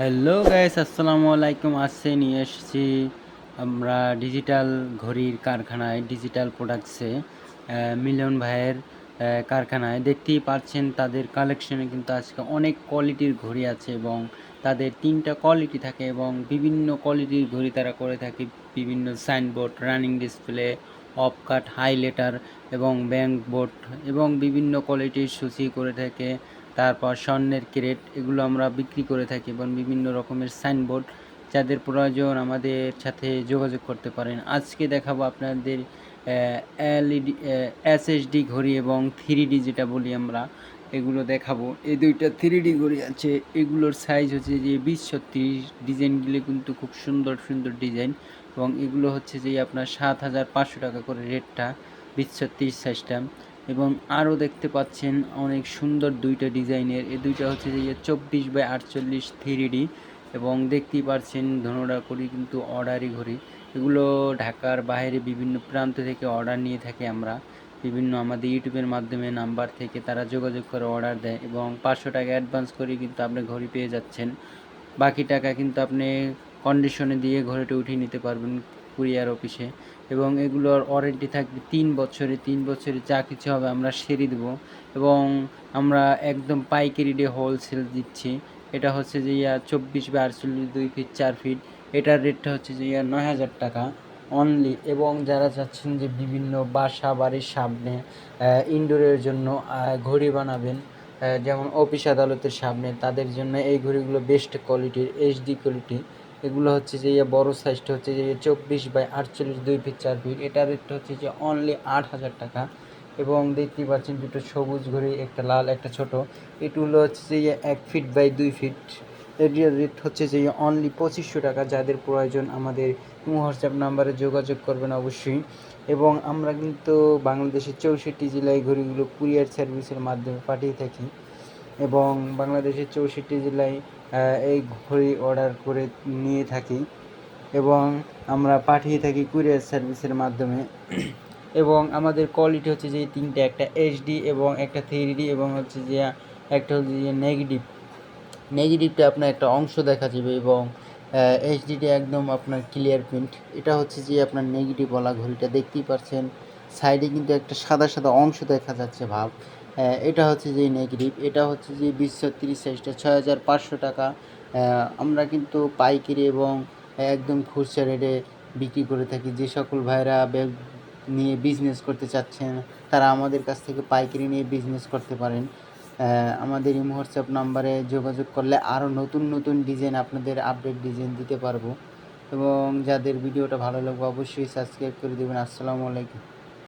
Hello guys আসসালামু আলাইকুম আসছে নিয়ে এসেছি আমরা ডিজিটাল ঘড়ির কারখানায় ডিজিটাল প্রোডাক্টসে মিলন ভাইয়ের কারখানায়। দেখতেই পাচ্ছেন তাদের কালেকশনে কিন্তু আজকে অনেক কোয়ালিটির ঘড়ি আছে এবং তাদের তিনটা কোয়ালিটি থাকে এবং বিভিন্ন কোয়ালিটির ঘড়ি তারা করে থাকে। বিভিন্ন signboard running display off cut highlighter এবং ব্যাংক বোর্ড এবং বিভিন্ন কোয়ালিটির সূচি করে থাকে। তারপর স্বর্ণের ক্রেট, এগুলো আমরা বিক্রি করে থাকি এবং বিভিন্ন রকমের সাইনবোর্ড যাদের প্রয়োজন আমাদের সাথে যোগাযোগ করতে পারেন। আজকে দেখাবো আপনাদের এলইডি এসএসডি ঘড়ি এবং থ্রি ডি যেটা বলি আমরা, এগুলো দেখাবো। এই দুইটা থ্রি ডি ঘড়ি আছে, এগুলোর সাইজ হচ্ছে যে বিশ ছত্রিশ ডিজাইনগুলো কিন্তু খুব সুন্দর সুন্দর ডিজাইন এবং এগুলো হচ্ছে যে আপনার সাত হাজার পাঁচশো টাকা করে রেটটা বিশ ছত্রিশ সাইজটা এবং আরও দেখতে পাচ্ছেন অনেক সুন্দর দুইটা ডিজাইনের। এই দুইটা হচ্ছে যে চব্বিশ বাই আটচল্লিশ থ্রি এবং দেখতেই পাচ্ছেন ধনুরা করি কিন্তু অর্ডারই ঘড়ি। এগুলো ঢাকার বাইরে বিভিন্ন প্রান্ত থেকে অর্ডার নিয়ে থাকি আমরা। বিভিন্ন আমাদের ইউটিউবের মাধ্যমে নাম্বার থেকে তারা যোগাযোগ করে অর্ডার দেয় এবং পাঁচশো টাকা অ্যাডভান্স করে কিন্তু আপনি ঘড়ি পেয়ে যাচ্ছেন। বাকি টাকা কিন্তু আপনি কন্ডিশনে দিয়ে ঘড়িটা উঠিয়ে নিতে পারবেন। কুরিয়ার অফিসে এবং এগুলোর ওয়ারেন্টি থাকবে তিন বছরে তিন বছরে যা কিছু হবে আমরা সেরে দেবো এবং আমরা একদম পাইকারি ডে হোলসেল দিচ্ছি। এটা হচ্ছে যে ইয়া চব্বিশ বা আটচল্লিশ দুই ফিট চার ফিট এটার রেটটা হচ্ছে যে ইয়া নয় হাজার টাকা অনলি এবং যারা চাচ্ছেন যে বিভিন্ন বাসা বাড়ির সামনে ইনডোরের জন্য ঘড়ি বানাবেন যেমন অফিস আদালতের সামনে, তাদের জন্য এই ঘড়িগুলো বেস্ট কোয়ালিটির এইচডি কোয়ালিটি এগুলো হচ্ছে যে ইয়ে বড় সাইজটা হচ্ছে যে চব্বিশ বাই আটচল্লিশ দুই ফিট চার ফিট এটার রেটটা হচ্ছে যে অনলি আট হাজার টাকা। এবং দেখতেই পাচ্ছেন দুটো সবুজ ঘড়ি, একটা লাল, একটা ছোট। এগুলো হচ্ছে যে ইয়ে এক ফিট বাই দুই ফিট এটির রেট হচ্ছে যে অনলি পঁচিশশো টাকা। যাদের প্রয়োজন আমাদের হোয়াটসঅ্যাপ নাম্বারে যোগাযোগ করবেন অবশ্যই। এবং আমরা কিন্তু বাংলাদেশের চৌষট্টি জেলায় ঘড়িগুলো কুরিয়ার সার্ভিসের মাধ্যমে পাঠিয়ে থাকি। এবং বাংলাদেশের চৌষট্টি জেলায় এই ঘড়ি অর্ডার করে নিয়ে থাকি এবং আমরা পাঠিয়ে থাকি কুরিয়ার সার্ভিসের মাধ্যমে। এবং আমাদের কোয়ালিটি হচ্ছে যে তিনটে, একটা এইচডি এবং একটা থ্রি এবং হচ্ছে যে একটা হচ্ছে যে নেগেটিভ নেগেটিভটা আপনার একটা অংশ দেখা যাবে এবং এইচডিটা একদম আপনার ক্লিয়ার প্রিন্ট এটা হচ্ছে যে আপনার নেগেটিভ বলা ঘড়িটা। দেখতেই পাচ্ছেন সাইডে কিন্তু একটা সাদা সাদা অংশ দেখা যাচ্ছে ভাব। এটা হচ্ছে যে নেগেটিভ এটা হচ্ছে যে বিশ ছত্রিশ সাইজটা ছয় হাজার পাঁচশো টাকা। আমরা কিন্তু পাইকারি এবং একদম খুচরা রেটে বিক্রি করে থাকি। যে সকল ভাইরা ব্যাগ নিয়ে বিজনেস করতে চাচ্ছেন, তারা আমাদের কাছ থেকে পাইকারি নিয়ে বিজনেস করতে পারেন। আমাদের এই হোয়াটসঅ্যাপ নাম্বারে যোগাযোগ করলে আরও নতুন নতুন ডিজাইন আপনাদের আপডেট ডিজাইন দিতে পারব। এবং যাদের ভিডিওটা ভালো লাগবে অবশ্যই সাবস্ক্রাইব করে দেবেন। আসসালামু আলাইকুম।